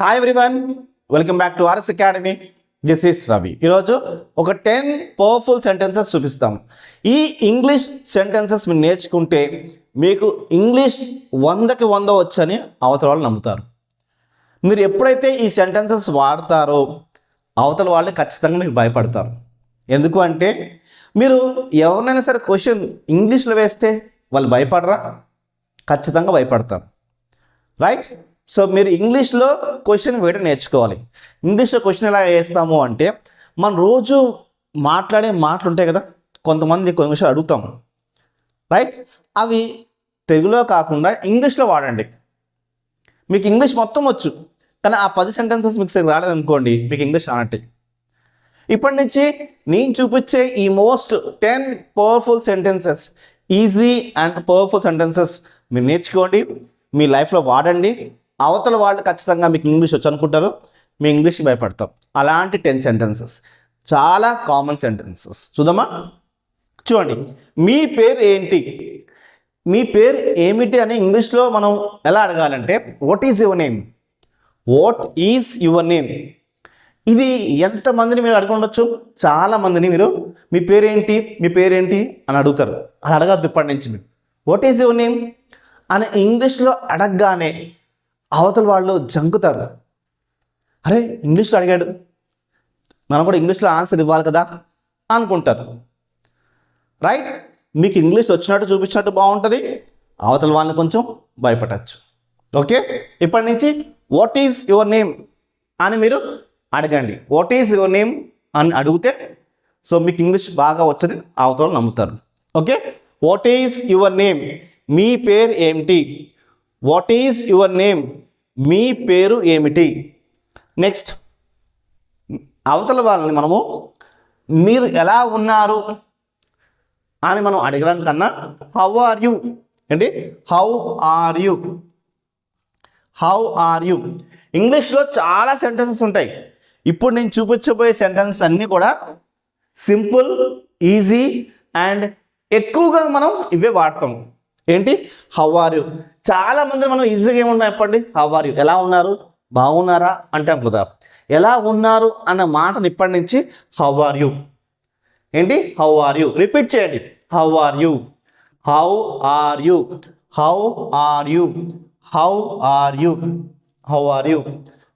Hi everyone welcome back to RS academy this is Ravi ఈరోజు ఒక ten powerful sentences చూపిస్తాం. ఈ ఇంగ్లీష్ సెంటెన్సెస్ మీరు నేర్చుకుంటే మీకు ఇంగ్లీష్ వందకి వంద వచ్చని అవతల వాళ్ళు నమ్ముతారు. మీరు ఎప్పుడైతే ఈ సెంటెన్సెస్ వాడతారో అవతల వాళ్ళు ఖచ్చితంగా మీకు భయపడతారు. ఎందుకు అంటే మీరు ఎవరినైనా సరే క్వశ్చన్ ఇంగ్లీష్లో వేస్తే వాళ్ళు భయపడరా? ఖచ్చితంగా భయపడతారు. రైట్ సో మీరు ఇంగ్లీష్లో క్వశ్చన్ వేయడం నేర్చుకోవాలి. ఇంగ్లీష్లో క్వశ్చన్ ఎలా వేస్తాము అంటే మనం రోజు మాట్లాడే మాటలు ఉంటాయి కదా కొంతమంది కొన్ని విషయాలు అడుగుతాం. రైట్ అవి తెలుగులో కాకుండా ఇంగ్లీష్లో వాడండి. మీకు ఇంగ్లీష్ మొత్తం వచ్చు కానీ ఆ పది సెంటెన్సెస్ మీకు రాలేదనుకోండి మీకు ఇంగ్లీష్ రానట్టే. ఇప్పటి నుంచి నేను చూపించే ఈ most ten powerful sentences easy and powerful sentences మీరు నేర్చుకోండి మీ లైఫ్లో వాడండి. అవతల వాళ్ళు ఖచ్చితంగా మీకు ఇంగ్లీష్ వచ్చు అనుకుంటారు. మీ ఇంగ్లీష్ భయపడతాం. అలాంటి టెన్ సెంటెన్సెస్ చాలా కామన్ సెంటెన్సెస్ చూద్దామా? చూడండి. మీ పేరు ఏంటి? మీ పేరు ఏమిటి అని ఇంగ్లీష్లో మనం ఎలా అడగాలంటే what is your name what is your name ఇది ఎంతమందిని మీరు అడగండొచ్చు చాలా మందిని మీరు మీ పేరేంటి? మీ పేరేంటి? అని అడుగుతారు. అది అడగద్దు ఇప్పటి నుంచి మీరు. వాట్ ఈజ్ యువర్ నేమ్ అని ఇంగ్లీష్లో అడగగానే అవతల వాళ్ళు జంకుతారు. అరే ఇంగ్లీష్లో అడిగాడు. మనం కూడా ఇంగ్లీష్లో ఆన్సర్ ఇవ్వాలి కదా అనుకుంటారు. రైట్? మీకు ఇంగ్లీష్ వచ్చినట్టు చూపించినట్టు బాగుంటుంది. అవతల వాళ్ళని కొంచెం భయపడచ్చు. ఓకే? ఇప్పటి నుంచి వాట్ ఈజ్ యువర్ నేమ్ అని మీరు అడగండి. వాట్ ఈజ్ యువర్ నేమ్ అని అడిగితే సో మీకు ఇంగ్లీష్ బాగా వచ్చని అవతల నమ్ముతారు. Okay? What is your name మీ పేరు ఏమిటి? వాట్ ఈజ్ యువర్ నేమ్ మీ పేరు ఏమిటి? నెక్స్ట్ అవతల వాళ్ళని మనము మీరు ఎలా ఉన్నారు? అని మనం అడగడం కన్నా హౌ ఆర్ యు ఏంటి? How are you how are you ఇంగ్లీష్లో చాలా సెంటెన్సెస్ ఉంటాయి. ఇప్పుడు నేను చూపించబోయే సెంటెన్స్ అన్నీ కూడా సింపుల్ ఈజీ అండ్ ఎక్కువగా మనం ఇవే వాడతాం. ఏంటి హౌ ఆర్ యూ చాలా మంది మనం ఈజీగా ఏముంటాం చెప్పండి హౌ ఆర్ యూ ఎలా ఉన్నారు బాగున్నారా అంటాం కదా ఎలా ఉన్నారు అన్న మాటను ఇప్పటి నుంచి హౌ ఆర్ యూ ఏంటి హౌ ఆర్ యూ రిపీట్ చేయండి how are you how are you how are you how are you how are you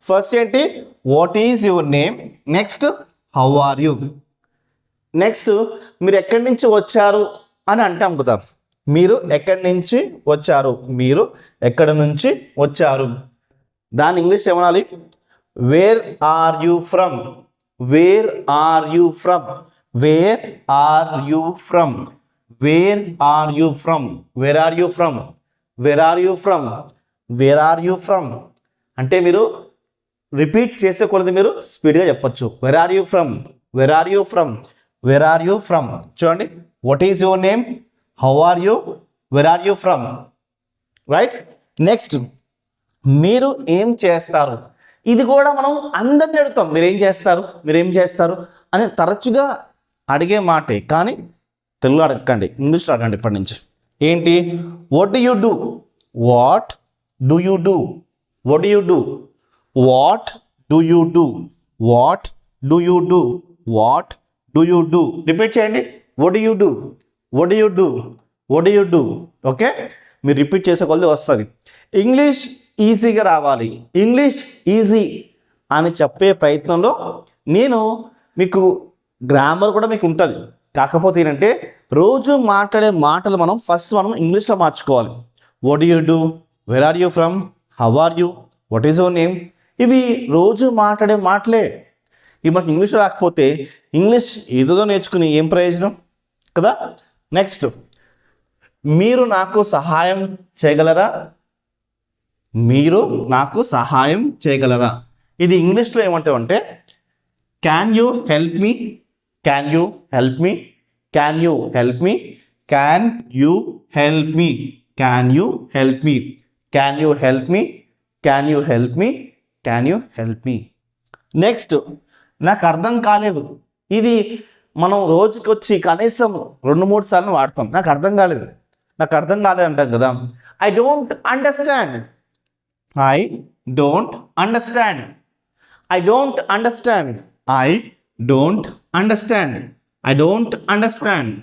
first ఏంటి what is your name next how are you next మీరు ఎక్కడి నుంచి వచ్చారు అని అంటాం కదా మీరు ఎక్కడి నుంచి వచ్చారు మీరు ఎక్కడి నుంచి వచ్చారు దాని ఇంగ్లీష్ ఏమనాలి where are you from where are you from where are you from where are you from where are you from where are you from where are you from అంటే మీరు రిపీట్ చేసేకూడదు మీరు స్పీడ్గా చెప్పచ్చు where are you from where are you from where are you from చూడండి what is your name how are you where are you from right next మీరు ఏం చేస్తారు? ఇది కూడా మనం అందరిని అడుగుతాం. మీరేం చేస్తారు? మీరేం చేస్తారు? అని తరచుగా అడిగే మాటే. కానీ తెలుగు అడగండి ఇంగ్లీష్లో అడగండి ఇప్పటి నుంచి. ఏంటి? What do you do what do you do what do you do what do you do what do you do what do you do repeat చేయండి. What do you do వడ్ you do వడ్ you do okay మీరు repeat చేసే కొద్ది వస్తుంది. English ఈజీగా రావాలి. English easy అని చెప్పే ప్రయత్నంలో నేను మీకు గ్రామర్ కూడా మీకు ఉంటుంది. కాకపోతే ఏంటంటే రోజు మాట్లాడే మాటలు మనం ఫస్ట్ మనం ఇంగ్లీష్లో మార్చుకోవాలి. What you do where are you from how are you what is your name ఇవి రోజు మాట్లాడే మాటలే. ఇవి మనకి ఇంగ్లీష్లో రాకపోతే ఇంగ్లీష్ ఏదో నేర్చుకుని ఏం ప్రయోజనం? కదా? నెక్స్ట్ మీరు నాకు సహాయం చేయగలరా? మీరు నాకు సహాయం చేయగలరా? ఇది ఇంగ్లీష్లో ఏమంటామంటే can you help me can you help me can you help me can you help me can you help me can you help me can you help me can you help me next నాకు అర్థం కాలేదు. ఇది మనం రోజుకొచ్చి కనీసం రెండు మూడు సార్లు వాడతాం. నాకు అర్థం కాలేదు. నాకు అర్థం కాలేదు అంటాం కదా. I don't understand I don't understand I don't understand I don't understand I don't understand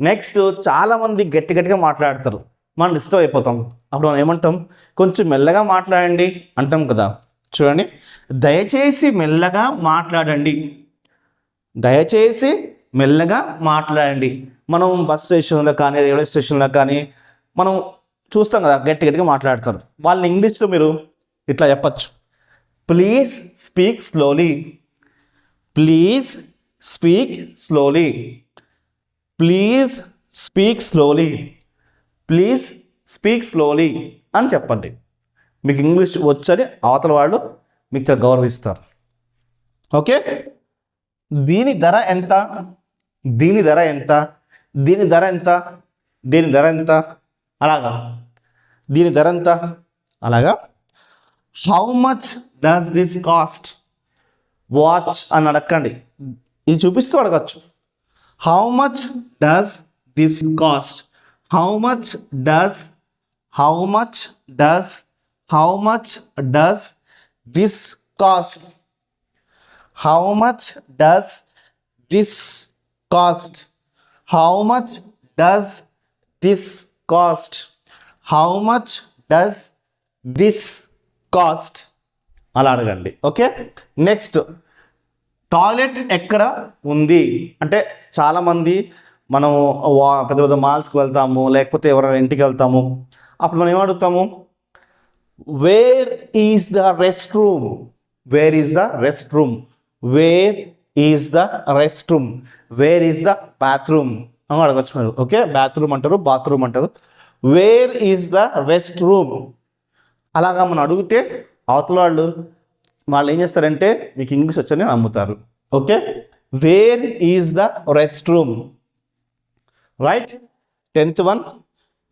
next చాలామంది గట్టి గట్టిగా మాట్లాడతారు. మనం డిస్టర్బ్ అయిపోతాం. అప్పుడు మనం ఏమంటాం? కొంచెం మెల్లగా మాట్లాడండి అంటాం కదా. చూడండి. దయచేసి మెల్లగా మాట్లాడండి. దయచేసి మెల్లగా మాట్లాడండి. మనం బస్ స్టేషన్లో కానీ రైల్వే స్టేషన్లో కానీ మనం చూస్తాం కదా గట్టి గట్టిగా మాట్లాడతారు. వాళ్ళని ఇంగ్లీష్లో మీరు ఇట్లా చెప్పచ్చు. Please speak slowly please speak slowly please speak slowly please speak slowly అని చెప్పండి. మీకు ఇంగ్లీష్ వచ్చని అవతల వాళ్ళు మీకు చాలా గౌరవిస్తారు. ఓకే? దీని ధర ఎంత? దీని ధర ఎంత? దీని ధర ఎంత? దీని ధర ఎంత? అలాగా. దీని ధర ఎంత? అలాగా. How much does this cost watch అని అడగండి ఇది చూపిస్తూ అడగచ్చు. How much does this cost how much does how much does how much does this cost how much does this cost how much does this cost how much does this cost అలా అడగండి. Okay next toilet ఎక్కడ ఉంది? అంటే చాలామంది మనం వా- పెద్ద పెద్ద మాల్స్కి వెళ్తాము లేకపోతే ఎవరైనా ఇంటికి వెళ్తాము. అప్పుడు మనం ఏమడుగుతాము? Where is the rest room where is the rest room where is the rest room where is the bathroom అని అడగచ్చు మీరు ఓకే బాత్రూమ్ అంటారు బాత్రూమ్ అంటారు. Where is the rest room అలాగా మనం అడిగితే అవతల వాళ్ళు వాళ్ళు ఏం చేస్తారంటే మీకు ఇంగ్లీష్ వచ్చని నమ్ముతారు. Okay where is the rest room right tenth one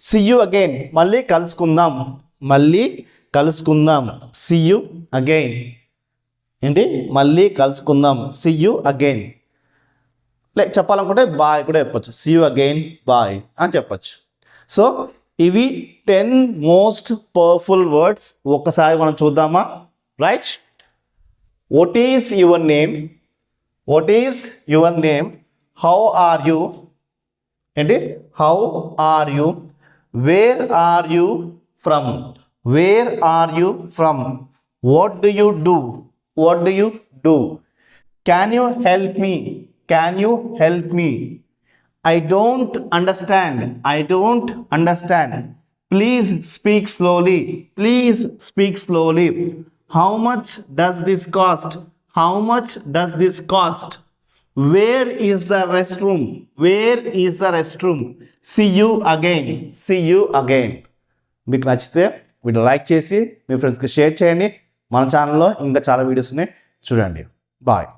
see you again మళ్ళీ కలుసుకుందాం. మళ్ళీ కలుసుకుందాం. సి యూ అగైన్ ఏంటి? మళ్ళీ కలుసుకుందాం. సి యూ అగైన్ లే చెప్పాలనుకుంటే బాయ్ కూడా చెప్పచ్చు. సి యూ అగైన్ బాయ్ అని చెప్పచ్చు. సో ఇవి టెన్ మోస్ట్ పవర్ఫుల్ వర్డ్స్ ఒక్కసారి మనం చూద్దామా? Right what is your name what is your name how are you ఏంటి? How are you where are you from where are you from what do you do what do you do can you help me can you help me I don't understand I don't understand please speak slowly please speak slowly how much does this cost how much does this cost where is the rest room where is the rest room see you again see you again మీకు నచ్చితే video like చేసి మీ ఫ్రెండ్స్కి share చేయండి. మన ఛానల్లో ఇంకా చాలా videos ఉన్నాయి. చూడండి. బాయ్